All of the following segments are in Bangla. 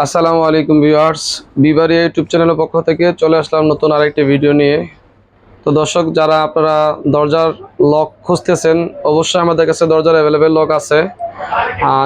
আসসালামু আলাইকুম ভিউয়ার্স, বিবারি ইউটিউব চ্যানেলের পক্ষ থেকে চলে আসলাম নতুন আরেকটি ভিডিও নিয়ে। তো দর্শক, যারা আপনারা দরজার লক খুঁজতেছেন, অবশ্যই আমাদের কাছে দরজার অ্যাভেলেবেল লক আছে।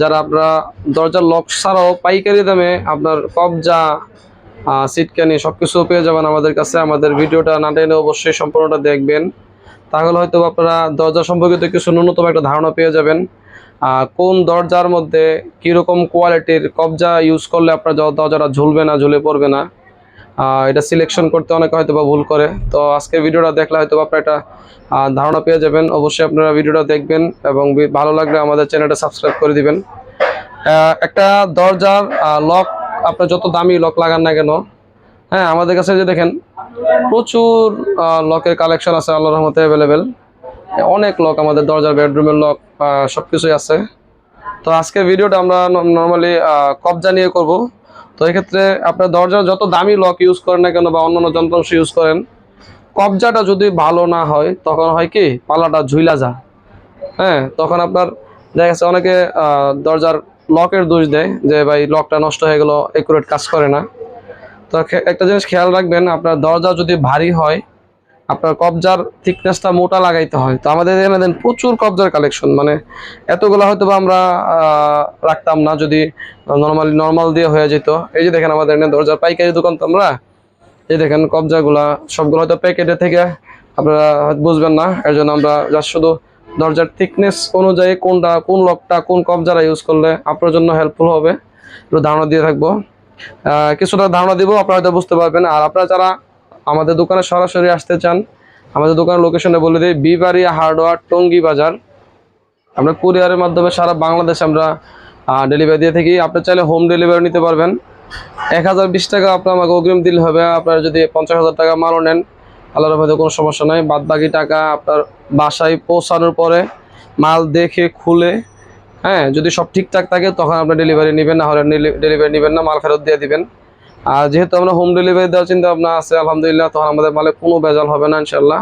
যারা আপনারা দরজার লক ছাড়াও পাইকারি দামে আপনার কবজা সিটকানি সব কিছু পেয়ে যাবেন আমাদের কাছে। আমাদের ভিডিওটা না টেনে অবশ্যই সম্পূর্ণটা দেখবেন। তাহলে হয়তো আপনারা দরজা সম্পর্কিত কিছু ন্যূনতম একটা ধারণা পেয়ে যাবেন। কোন দরজার মধ্যে কীরকম কোয়ালিটির কবজা ইউজ করলে আপনার দরজাটা ঝুলবে না, ঝুলে পড়বে না? এটা সিলেকশন করতে অনেকে হয়তো বা ভুল করে। তো আজকের ভিডিওটা দেখলে হয়তো আপনারা একটা ধারণা পেয়ে যাবেন। অবশ্যই আপনারা ভিডিওটা দেখবেন এবং ভালো লাগলে আমাদের চ্যানেলটা সাবস্ক্রাইব করে দিবেন। একটা দরজার লক আপনার যত দামি লক লাগান না কেন হ্যাঁ আমাদের কাছে যে দেখেন, প্রচুর লকের কালেকশন আছে, আল্লাহর রহমতে অ্যাভেলেবেল অনেক লক আমাদের দরজার বেডরুমের লক সব কিছুই আছে। তো আজকে ভিডিওটা আমরা নর্মালি কবজা নিয়ে করব। তো এক্ষেত্রে আপনার দরজার যত দামি লক ইউজ করেন না কেন বা অন্যান্য যন্ত্রাংশ ইউজ করেন, কবজাটা যদি ভালো না হয়, তখন হয় কি? পালাটা ঝুইলা যা হ্যাঁ তখন আপনার দেখা যাচ্ছে অনেকে দরজার লকের দোষ দেয় যে, ভাই লকটা নষ্ট হয়ে গেল একুরেট কাজ করে না। তো একটা জিনিস খেয়াল রাখবেন, আপনার দরজা যদি ভারী হয় আপনার কবজার থিকনেসটা মোটা লাগাইতে হয়। তো আমাদের এখানে দেন প্রচুর কবজার কালেকশন মানে এতগুলো হয়তো বা আমরা রাখতাম না, যদি নর্মালি নর্মাল দিয়ে হয়ে যেত। এই যে দেখেন আমাদের এখানে দরজার পাইকারি দোকান তো আমরা। এই দেখেন কবজাগুলা, সবগুলো হয়তো প্যাকেটে থেকে আপনারা হয়তো বুঝবেন না। এর জন্য আমরা জাস্ট শুধু দরজার থিকনেস অনুযায়ী কোনটা, কোন লকটা কোন কবজারা ইউজ করলে আপনার জন্য হেল্পফুল হবে, একটু ধারণা দিয়ে থাকব। কিছুটা ধারণা দিব, আপনারা হয়তো বুঝতে পারবেন। আর আপনারা যারা আমাদের দোকানে সরাসরি আসতে চান, আমাদের দোকানের লোকেশনে বলে দিই বিবাড়িয়া হার্ডওয়ার টঙ্গি বাজার। আমরা কুরিয়ারের মাধ্যমে সারা বাংলাদেশে আমরা ডেলিভারি দিয়ে থাকি। আপনি চাইলে হোম ডেলিভারি নিতে পারবেন। এক হাজার বিশ টাকা আপনার আমাকে অগ্রিম দিলে হবে। আপনার যদি পঞ্চাশ হাজার টাকা মালও নেন, আল্লাহর রহমতে কোনো সমস্যা নাই। বাদ বাকি টাকা আপনার বাসায় পৌঁছানোর পরে মাল দেখে, খুলে হ্যাঁ যদি সব ঠিকঠাক থাকে, তখন আপনার ডেলিভারি নেবেন। না হলে ডেলিভারি নেবেন না, মাল ফেরত দিয়ে দিবেন। আর যেহেতু আমরা হোম ডেলিভারি দেওয়ার চিন্তা ভাবনা আছে, আলহামদুলিল্লাহ, তখন আমাদের মালে কোনো বেজাল হবে না ইনশাল্লাহ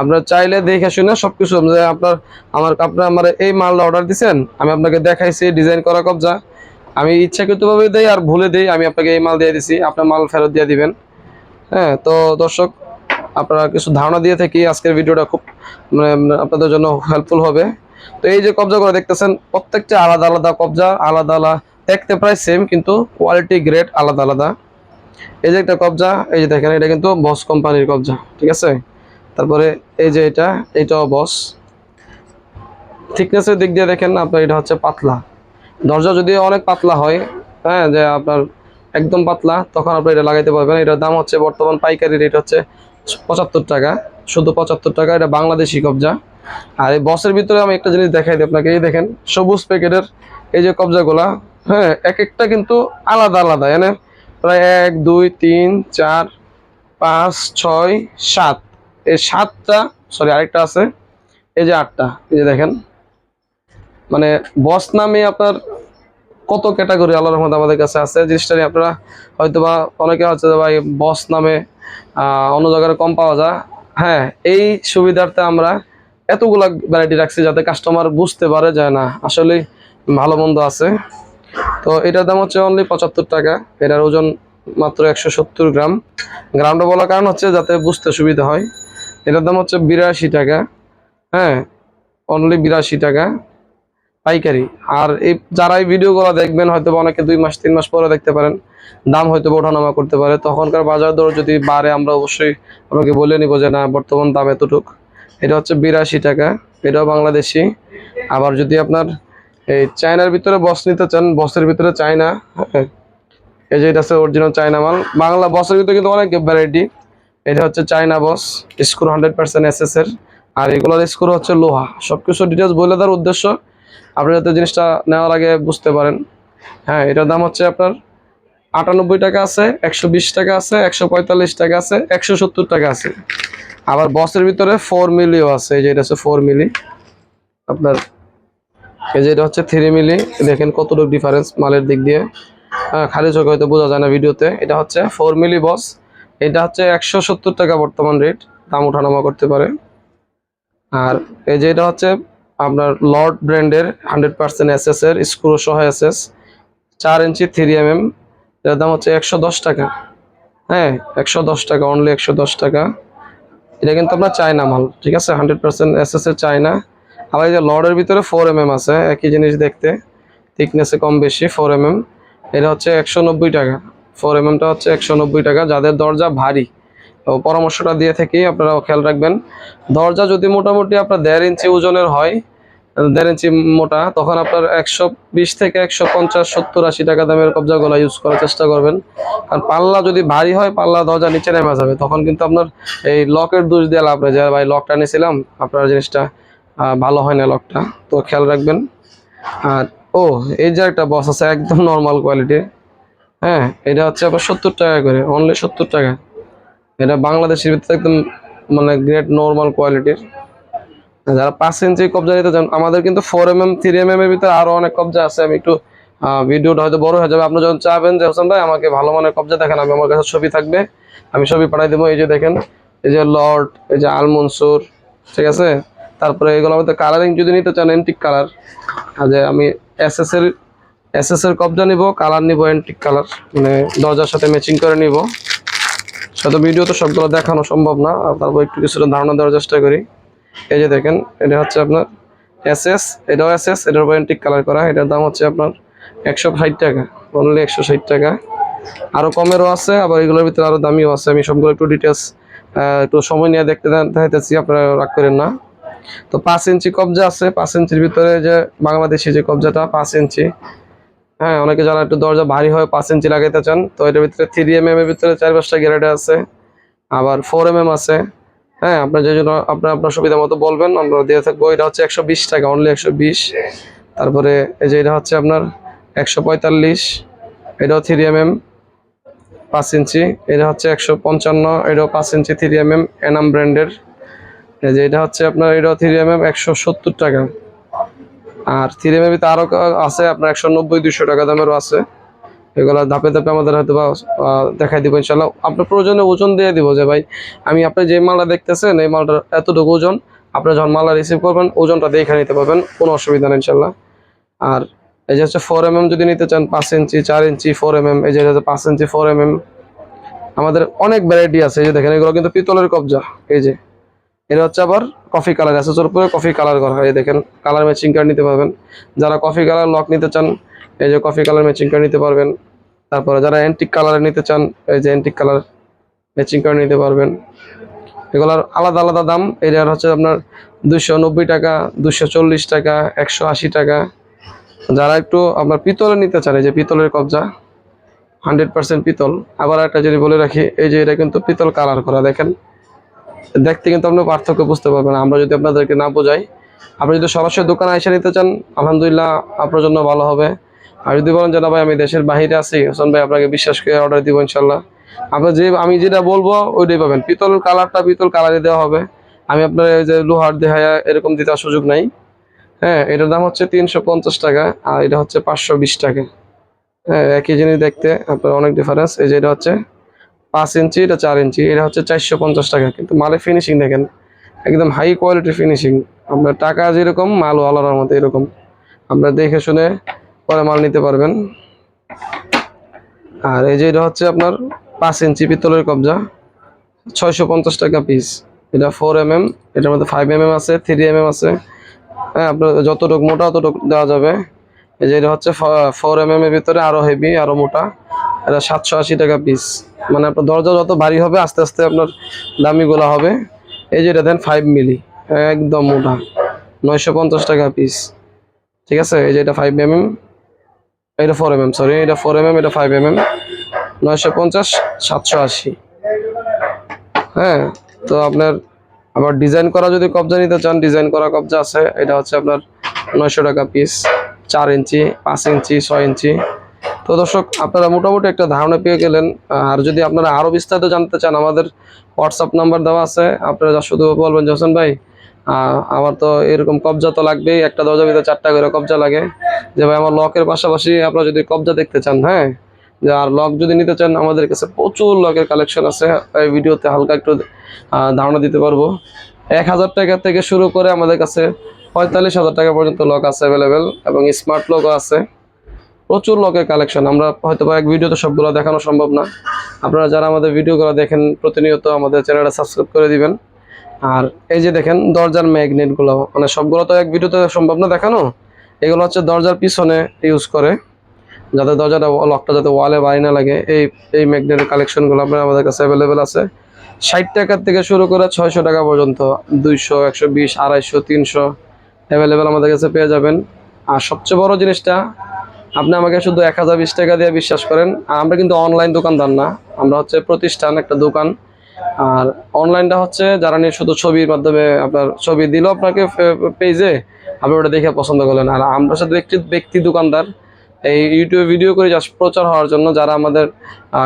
আপনার চাইলে দেখে শুনে সব কিছু আপনার, আমার আপনার আমার এই মালটা অর্ডার দিছেন, আমি আপনাকে দেখাইছি ডিজাইন করা কবজা। আমি ইচ্ছাকৃতভাবে দেই আর ভুলে দেই, আমি আপনাকে এই মাল দিয়ে দিছি, আপনার মাল ফেরত দিয়ে দিবেন। হ্যাঁ তো দর্শক, আপনারা কিছু ধারণা দিয়ে থাকি, আজকের ভিডিওটা খুব মানে আপনাদের জন্য হেল্পফুল হবে। তো এই যে কবজা করে দেখতেছেন, প্রত্যেকটা আলাদা আলাদা কবজা, আলাদা আলাদা দেখতে প্রায় সেম কিন্তু কোয়ালিটি গ্রেড আলাদা আলাদা। এই যে একটা কবজা, এই যে দেখেন, এটা কিন্তু বস কোম্পানির কবজা, ঠিক আছে? তারপরে এই যে এটা, এটাও বস থিকনেসের দিক দিয়ে দেখেন আপনার এটা হচ্ছে পাতলা। দরজা যদি অনেক পাতলা হয় হ্যাঁ যে আপনার একদম পাতলা, তখন আপনি এটা লাগাইতে পারবেন। এটার দাম হচ্ছে বর্তমান পাইকারি রেট হচ্ছে পঁচাত্তর টাকা। শুধু পঁচাত্তর টাকা, এটা বাংলাদেশি কবজা। আর এই বসের ভিতরে আমি একটা জিনিস দেখাই দিই আপনাকে। এই দেখেন, সবুজ প্যাকেটের এই যে কবজাগুলা হ্যাঁ এক একটা কিন্তু আলাদা আলাদা এনে প্রায় এক, দুই, তিন, চার, পাঁচ, ছয়, সাত। এই সাতটা সরি আরেকটা আছে। এই যে আটটা, এই যে দেখেন। মানে বস নামে আপনার কত ক্যাটাগরি আল্লাহর রহমত আমাদের কাছে আছে? জিনিসটা নিয়ে আপনারা হয়তো বা অনেকে হচ্ছে যে ভাই, বস নামে অন্য জায়গায় কম পাওয়া যায়। হ্যাঁ এই সুবিধার্থে আমরা এতগুলা ভ্যারাইটি রাখছি যাতে কাস্টমার বুঝতে পারে যায় না আসলে ভালো মন্দ আছে। তো এটার দাম হচ্ছে অনলি পঁচাত্তর টাকা। এটার ওজন মাত্র একশো সত্তর গ্রাম। গ্রামটা বলার কারণ হচ্ছে যাতে বুঝতে সুবিধা হয়। এটার দাম হচ্ছে বিরাশি টাকা। হ্যাঁ অনলি বিরাশি টাকা। পাইকারি। আর এই যারা এই ভিডিওগুলো দেখবেন হয়তো অনেকে দুই মাস, তিন মাস পরে দেখতে পারেন, দাম হয়তো ওঠানামা করতে পারে। তখনকার বাজার দর যদি বাড়ে, আমরা অবশ্যই আপনাকে বলে নিব যে, না, বর্তমান দাম এতটুক। এটা হচ্ছে বিরাশি টাকা। এটাও বাংলাদেশি। আবার যদি আপনার এই চায়নার ভিতরে বস নিতে চান বসের ভিতরে চায়না হ্যাঁ, এই যে এটা হচ্ছে অরিজিনাল চায়না মাল। বাংলা বসের ভিতরে কিন্তু অনেক ভ্যারাইটি এটা হচ্ছে China boss screw hundred percent S এর। আর এগুলোর স্ক্রু হচ্ছে লোহা। সবকিছু ডিটেলস বলে দেওয়ার উদ্দেশ্য আপনি যাতে জিনিসটা নেওয়ার আগে বুঝতে পারেন। হ্যাঁ এটার দাম হচ্ছে আপনার আটানব্বই টাকা আছে একশো বিশ টাকা আছে একশো পঁয়তাল্লিশ টাকা আছে একশো সত্তর টাকা আছে। আবার বসের ভিতরে ফোর মিলিও আছে এই যে এটা হচ্ছে ফোর মিলি। আপনার এই যে এটা হচ্ছে থ্রি মিলি দেখেন কতটুকু ডিফারেন্স মালের দিক দিয়ে। খালি চোখে হয়তো বোঝা যায় না ভিডিওতে। এটা হচ্ছে ফোর মিলি বস এটা হচ্ছে একশো সত্তর টাকা বর্তমান রেট দাম ওঠানামা করতে পারে। আর এই যে এটা হচ্ছে আপনার লর্ড ব্র্যান্ডের হান্ড্রেড পার্সেন্ট এস এস এর স্ক্রু সহ এস এস চার ইঞ্চি থ্রি এম এম এর দাম হচ্ছে একশো দশ টাকা। হ্যাঁ একশো দশ টাকা অনলি একশো দশ টাকা। এটা কিন্তু আপনার চায়না মাল, ঠিক আছে? হান্ড্রেড পার্সেন্ট এস এস এর চায়না। আবার এই যে লডের ভিতরে ফোর এম এম আছে, একই জিনিস দেখতে। থিকনেসে কম বেশি ফোর এম এম এটা হচ্ছে একশো নব্বই টাকা। ফোর এম এমটা হচ্ছে একশো নব্বই টাকা। যাদের দরজা ভারী তো পরামর্শটা দিয়ে থেকেই আপনারা খেয়াল রাখবেন। দরজা যদি মোটামুটি আপনার দেড় ইঞ্চি ওজনের হয়, দেড় ইঞ্চি মোটা, তখন আপনার একশো বিশ থেকে একশো পঞ্চাশ, সত্তর, আশি টাকা দামের কবজাগুলো ইউজ করার চেষ্টা করবেন। আর পাল্লা যদি ভারী হয়, পাল্লা দরজা নিচে নেমে যাবে। তখন কিন্তু আপনার এই লকের দোষ দিয়ে লাভ নেই। যে ভাই লকটা নিয়েছিলাম, আপনার জিনিসটা ভালো হয় না লকটা তো খেয়াল রাখবেন। আর, ও, এই যে একটা বস আছে, একদম নর্মাল কোয়ালিটির হ্যাঁ এটা হচ্ছে আপনার সত্তর টাকা করে অনলি সত্তর টাকা। এটা বাংলাদেশের ভিতরে একদম মানে গ্রেট নর্মাল কোয়ালিটির যারা পাঁচ ইঞ্চি কবজা নিতে চান, আমাদের কিন্তু four M M three M M এর ভিতরে আরও অনেক কবজা আছে। আমি একটু ভিডিওটা হয়তো বড় হয়ে যাবে। আপনি যখন চাবেন যে, হোসেন ভাই, আমাকে ভালো মানের কবজা দেখেন, আমি আমার কাছে ছবি থাকবে। আমি ছবি পাঠাই দেবো। এই যে দেখেন, এই যে লর্ড, এই যে আলমনসুর, ঠিক আছে? তারপরে এগুলো আমাদের কালারিং যদি নিতে চান এন্টিক কালার যে আমি এস এস এর এস এস এর কবজা নিব কালার নিব এন্টিক কালার মানে দরজার সাথে ম্যাচিং করে নিব। সাথে ভিডিও তো সবগুলো দেখানো সম্ভব না তারপর একটু কিছুটা ধারণা দেওয়ার চেষ্টা করি। এই যে দেখেন, এটা হচ্ছে আপনার এস এস এটাও এস এস এটার উপর এন্টিক কালার করা। এটার দাম হচ্ছে আপনার একশো ষাট টাকা অনলি একশো ষাট টাকা। আরও কমেরও আছে, আবার এগুলোর ভিতরে আরও দামিও আছে। আমি সবগুলো একটু ডিটেলস একটু সময় নিয়ে দেখতে দেখাইতেছি, আপনারা রাগ করেন না। তো পাঁচ ইঞ্চি কবজা আছে, পাঁচ ইঞ্চির ভিতরে যে বাংলাদেশি যে কবজাটা, পাঁচ ইঞ্চি। হ্যাঁ অনেকে যারা একটু দরজা ভারী হয় পাঁচ ইঞ্চি লাগাইতে চান, তো এটার ভিতরে থ্রি এম এম এর ভিতরে চার পাঁচটা গ্রেড আছে, আবার ফোর এম এম আছে। হ্যাঁ আপনার যে জন্য আপনার আপনার সুবিধা মতো বলবেন, আমরা দিয়ে থাকব। এটা হচ্ছে একশো বিশ টাকা অনলি একশো বিশ। তারপরে এই যে এটা হচ্ছে আপনার একশো পঁয়তাল্লিশ, এটাও থ্রি এম এম পাঁচ ইঞ্চি। এটা হচ্ছে একশো পঞ্চান্ন, এটাও পাঁচ inch three M M Enam ব্র্যান্ডের এই যে এটা হচ্ছে আপনার এটাও থ্রি এম এম একশো সত্তর টাকা। আর থ্রি এম এম আরও আছে আপনার একশো নব্বই দুশো টাকা দামেরও আছে। এগুলো ধাপে ধাপে আমাদের হয়তো বা দেখাই দিব ইনশাল্লাহ আপনার প্রয়োজনে ওজন দিয়ে দিব যে ভাই, আমি আপনি যে মালটা দেখতেছেন, এই মালটার এতটুকু ওজন, আপনি যখন মালটা রিসিভ করবেন, ওজনটা দেখে নিতে পারবেন, কোনো অসুবিধা নেই ইনশাল্লাহ আর এই যে হচ্ছে ফোর এম এম যদি নিতে চান, পাঁচ ইঞ্চি, চার ইঞ্চি ফোর এম এম এই যে হচ্ছে পাঁচ ইঞ্চি ফোর এম এম আমাদের অনেক ভ্যারাইটি আছে, এই যে দেখেন, এগুলো কিন্তু পিতলের কবজা, এই যে। এটা হচ্ছে আবার কফি কালার অ্যাসেসের উপরে কফি কালার করা হয়। দেখেন কালার ম্যাচিং কার্ড নিতে পারবেন। যারা কফি কালার লক নিতে চান, এই যে কফি কালার ম্যাচিং কার্ড নিতে পারবেন। তারপরে যারা অ্যান্টিক কালার নিতে চান, এই যে অ্যান্টিক কালার ম্যাচিং কার্ড নিতে পারবেন। এগুলোর আলাদা আলাদা দাম। এটার হচ্ছে আপনার দুশো টাকা দুশো টাকা, একশো আশি টাকা। যারা একটু আপনার পিতলে নিতে চান, এই যে পিতলের কবজা, হান্ড্রেড পার্সেন্ট পিতল। আবার একটা যদি বলে রাখি, এই যে এটা কিন্তু পিতল কালার করা, দেখেন। দেখতে কিন্তু আপনি পার্থক্য বুঝতে পারবেন। আমরা যদি আপনাদেরকে না বোঝাই, আপনি যদি সরাসরি দোকানে এসে নিতে চান, আলহামদুলিল্লাহ আপনার জন্য ভালো হবে। আর যদি বলেন যে, না ভাই, আমি দেশের বাইরে আছি, হোসেন ভাই, আপনাকে বিশ্বাস করে অর্ডার দিব ইনশাল্লাহ। আপনার যে, আমি যেটা বলব, ওইটাই পাবেন। পিতল কালারটা পিতল কালারে দেওয়া হবে। আমি আপনার যে, লোহার দেহায়া এরকম দিতে সুযোগ নাই। হ্যাঁ এটার দাম হচ্ছে তিনশো পঞ্চাশ টাকা, আর এটা হচ্ছে পাঁচশো বিশ টাকা। হ্যাঁ একই জিনিস দেখতে, আপনার অনেক ডিফারেন্স এই যে, এটা হচ্ছে পাঁচ ইঞ্চি, এটা চার ইঞ্চি, এটা হচ্ছে চারশো পঞ্চাশ টাকা। কিন্তু মালে ফিনিশিং দেখেন, একদম হাই কোয়ালিটির ফিনিশিং আপনার টাকা যেরকম মালও আলাদার মতো এরকম। আপনার দেখে শুনে পরে মাল নিতে পারবেন। আর এই যে এটা হচ্ছে আপনার পাঁচ ইঞ্চি পিতলের কবজা, ছয়শো পঞ্চাশ টাকা পিস এটা ফোর এম এম এটার মধ্যে ফাইভ এম এম আছে থ্রি এম এম আছে। হ্যাঁ আপনার যতটুকু মোটা, ততটুকু দেওয়া যাবে। এই যে এটা হচ্ছে ফোর এম এম এর ভিতরে আরও হেভি আরও মোটা। এটা সাতশো আশি টাকা পিস মানে আপনার দরজা যত ভারী হবে, আস্তে আস্তে আপনার দামি গোলা হবে। এই যে এটা দেন ফাইভ মিলি একদম মোটা, নয়শো পঞ্চাশ টাকা পিস ঠিক আছে? এই যে এটা ফাইভ এম এম এটা ফোর এম এম সরি এটা ফোর এম এম এটা ফাইভ এম এম নয়শো পঞ্চাশ, সাতশো আশি। হ্যাঁ তো আপনার আবার ডিজাইন করা যদি কবজা নিতে চান ডিজাইন করা কবজা আছে, এটা হচ্ছে আপনার নয়শো টাকা পিস চার ইঞ্চি, পাঁচ ইঞ্চি, ছয় ইঞ্চি। তো দর্শক, আপনারা মোটামুটি একটা ধারণা পেয়ে গেলেন। আর যদি আপনারা আরও বিস্তারিত জানতে চান, আমাদের হোয়াটসঅ্যাপ নাম্বার দেওয়া আছে। আপনারা শুধু বলবেন হোসেন ভাই আমার তো এরকম কবজা তো লাগবেই, একটা দরজার ভিতরে চারটা করে কবজা লাগে। যে ভাই, আমার লকের পাশাপাশি আপনারা যদি কবজা দেখতে চান হ্যাঁ? যে আর লক যদি নিতে চান, আমাদের কাছে প্রচুর লকের কালেকশন আছে। এই ভিডিওতে হালকা একটু ধারণা দিতে পারব। এক হাজার টাকা থেকে শুরু করে আমাদের কাছে পঁয়তাল্লিশ হাজার টাকা পর্যন্ত লক আছে অ্যাভেলেবেল এবং স্মার্ট লকও আছে। প্রচুর লকের কালেকশন আমরা হয়তো এক ভিডিওতে সবগুলো দেখানো সম্ভব না। আপনারা যারা আমাদের ভিডিওগুলো দেখেন, প্রতিনিয়ত আমাদের চ্যানেলটা সাবস্ক্রাইব করে দিবেন। আর এই যে দেখেন, দরজার ম্যাগনেটগুলো মানে সবগুলো তো এক ভিডিওতে সম্ভব না দেখানো? এগুলো হচ্ছে দরজার পিছনে ইউজ করে। যাতে দরজাটা লকটা যাতে ওয়ালে বাড়ি না লাগে। এই এই ম্যাগনেটের কালেকশনগুলো আপনার আমাদের কাছে অ্যাভেলেবেল আছে। ষাট টাকার থেকে শুরু করে ছয়শো টাকা পর্যন্ত। দুইশো, একশো বিশ, আড়াইশো, তিনশো অ্যাভেলেবেল আমাদের কাছে পেয়ে যাবেন। আর সবচেয়ে বড় জিনিসটা আপনি আমাকে শুধু এক হাজার বিশ টাকা দিয়ে বিশ্বাস করেন। আর আমরা কিন্তু অনলাইন দোকানদার না। আমরা হচ্ছে প্রতিষ্ঠান, একটা দোকান। আর অনলাইনটা হচ্ছে যারা নিয়ে শুধু ছবির মাধ্যমে আপনার ছবি দিল আপনাকে পেজে আপনি ওটা দেখে পছন্দ করলেন। আর আমরা শুধু একটি ব্যক্তি দোকানদার। এই ইউটিউবে ভিডিও করে জাস্ট প্রচার হওয়ার জন্য যারা আমাদের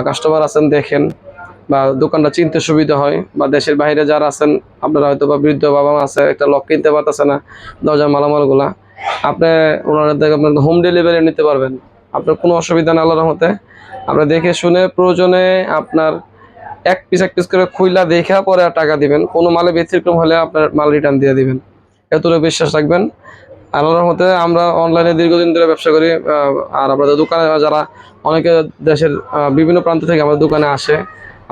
কাস্টমার আছেন দেখেন বা দোকানটা চিনতে সুবিধা হয় বা দেশের বাইরে যারা আছেন, আপনারা হয়তো বা বৃদ্ধ বাবা মা আছে, একটা লক কিনতে পারতেছে না দরজা মালামালগুলা। আপনি ওনাদের থেকে আপনার হোম ডেলিভারি নিতে পারবেন। আপনার কোনো অসুবিধা না আল্লাহর রহমতে। আপনার দেখে শুনে প্রয়োজনে আপনার এক পিস এক পিস করে খুইলা দেখা পরে টাকা দিবেন। কোনো মালে ব্যতিক্রম হলে আপনার মাল রিটার্ন দিয়ে দিবেন। এতটুকু বিশ্বাস রাখবেন। আল্লাহর রহমতে আমরা অনলাইনে দীর্ঘদিন ধরে ব্যবসা করি আর আমাদের দোকানে যারা অনেকে দেশের বিভিন্ন প্রান্ত থেকে আমাদের দোকানে আসে,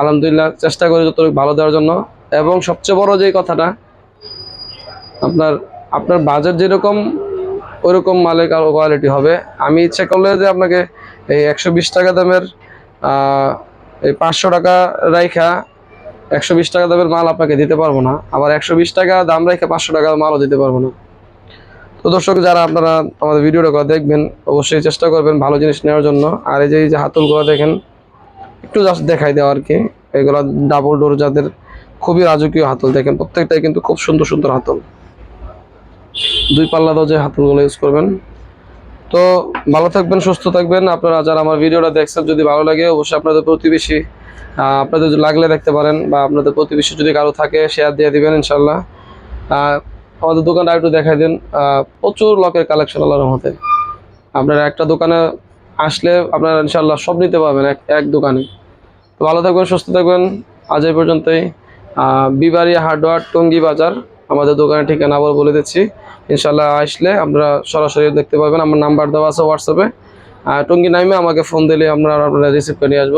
আলহামদুলিল্লাহ চেষ্টা করি যতটুকু ভালো দেওয়ার জন্য। এবং সবচেয়ে বড় যে কথাটা, আপনার আপনার বাজেট যেরকম ওইরকম মালের কোয়ালিটি হবে। আমি ইচ্ছে করলে যে আপনাকে এই একশো বিশ টাকা দামের এই পাঁচশো টাকা রাইখা একশো বিশ টাকা দামের মাল আপনাকে দিতে পারব না। আবার একশো বিশ টাকা দাম রাইখা পাঁচশো টাকার মালও দিতে পারব না। তো দর্শক, যারা আপনারা আমাদের ভিডিওটা দেখবেন, অবশ্যই চেষ্টা করবেন ভালো জিনিস নেওয়ার জন্য। আর এই যে এই যে হাতলগুলো দেখেন, একটু জাস্ট দেখাই দেওয়া আর কি। এগুলো ডাবল ডোর যাদের খুবই রাজকীয় হাতল, দেখেন প্রত্যেকটাই কিন্তু খুব সুন্দর সুন্দর হাতল। দুই পাল্লা দরজায় হাতলগুলো ইউজ করবেন। তো ভালো থাকবেন সুস্থ থাকবেন। আপনারা যারা আমার ভিডিওটা দেখছেন যদি ভালো লাগে অবশ্যই আপনাদের প্রতিবেশী আপনাদের লাগলে দেখতে পারেন বা আপনাদের প্রতিবেশী যদি কারও থাকে শেয়ার দিয়ে দিবেন ইনশাল্লাহ আমাদের দোকানটা একটু দেখাই দিন প্রচুর লকের কালেকশন আল্লাহর মতে আপনারা একটা দোকানে আসলে আপনারা ইনশাল্লাহ সব নিতে পারবেন এক এক দোকানে। তো ভালো থাকবেন সুস্থ থাকবেন। আজ এই পর্যন্তই। আহ, বিবাড়িয়া হার্ডওয়ার টঙ্গি বাজার। আমাদের দোকানের ঠিকানা আবার বলে দিচ্ছি। ইনশাল্লাহ আসলে আমরা সরাসরি দেখতে পাবেন আমার নাম্বার দেওয়া আছে হোয়াটসঅ্যাপে টঙ্গি নামে আমাকে ফোন দিলে আমরা আপনারা রিসিভ করে নিয়ে আসব।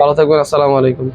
ভালো থাকবেন। আসসালামু আলাইকুম।